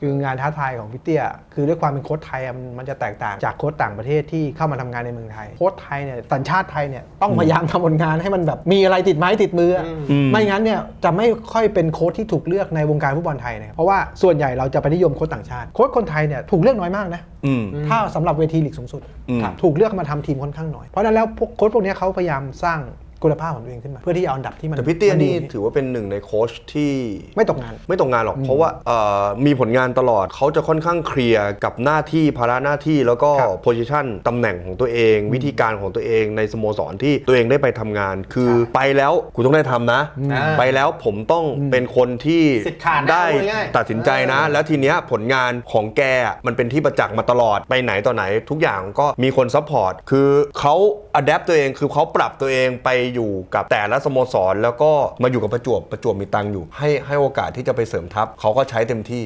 คืองานท้าทายของพี่เตี้ย คือด้วยความเป็นโค้ชไทยอะมันมันจะแตกต่างจากโค้ชต่างประเทศที่เข้ามาทำงานในเมืองไทย โค้ชไทยเนี่ยสัญชาติไทยเนี่ยต้องพยายามทำผลงานให้มันแบบมีอะไรติดไม้ติดมืออะอืม ไม่งั้นเนี่ยจะไม่ค่อยเป็นโค้ชที่ถูกเลือกในวงการฟุตบอลไทยนะครับเพราะว่าส่วนใหญ่เราจะไปนิยมโค้ชต่างชาติ โค้ชคนไทยเนี่ยถูกเลือกน้อยมากนะอืม ถ้าสำหรับเวทีลีกสูงสุด อืมครับถูกเลือกมาทำทีมค่อนข้างน้อย เพราะฉะนั้นแล้วพวกโค้ชพวกเนี้ยเขาพยายามสร้าง คุณภาพของตัวเองขึ้นมาเพื่อที่จะเอาอันดับที่มันแต่พี่เตี้ยมัดีนี่ถือว่าเป็นหนึ่งในโค้ชที่ไม่ตกงาน ไม่ตกงานหรอก เพราะว่าเอ่อมีผลงานตลอดเขาจะค่อนข้างเคลียร์กับหน้าที่ภาระหน้าที่แล้วก็ครับโพ i ิชันตำแหน่งของตัวเอง วิธีการของตัวเองในสโมสรที่ตัวเองได้ไปทำงาน คือใช่ไปแล้วกูต้องได้ทำนะอ่าไปแล้วผมต้องเป็นคนที่สิทธิ์ขาดนะได้พูดง่ายๆ ตัดสินใจนะเออแล้วทีเนี้ยผลงานของแกอะมันเป็นที่ประจักษ์มาตลอดไปไหนต่อไหน ทุกอย่างก็มีคนซัพพอร์ตคือเขาอัดแอปตัวเองคือเขาปรับตัวเองไปอยู่กับแต่ละสโมสร แล้วก็มาอยู่กับประจวบประจวบมีตังค์อยู่ ให้ให้โอกาสที่จะไปเสริมทัพเขาก็ใช้เต็มที่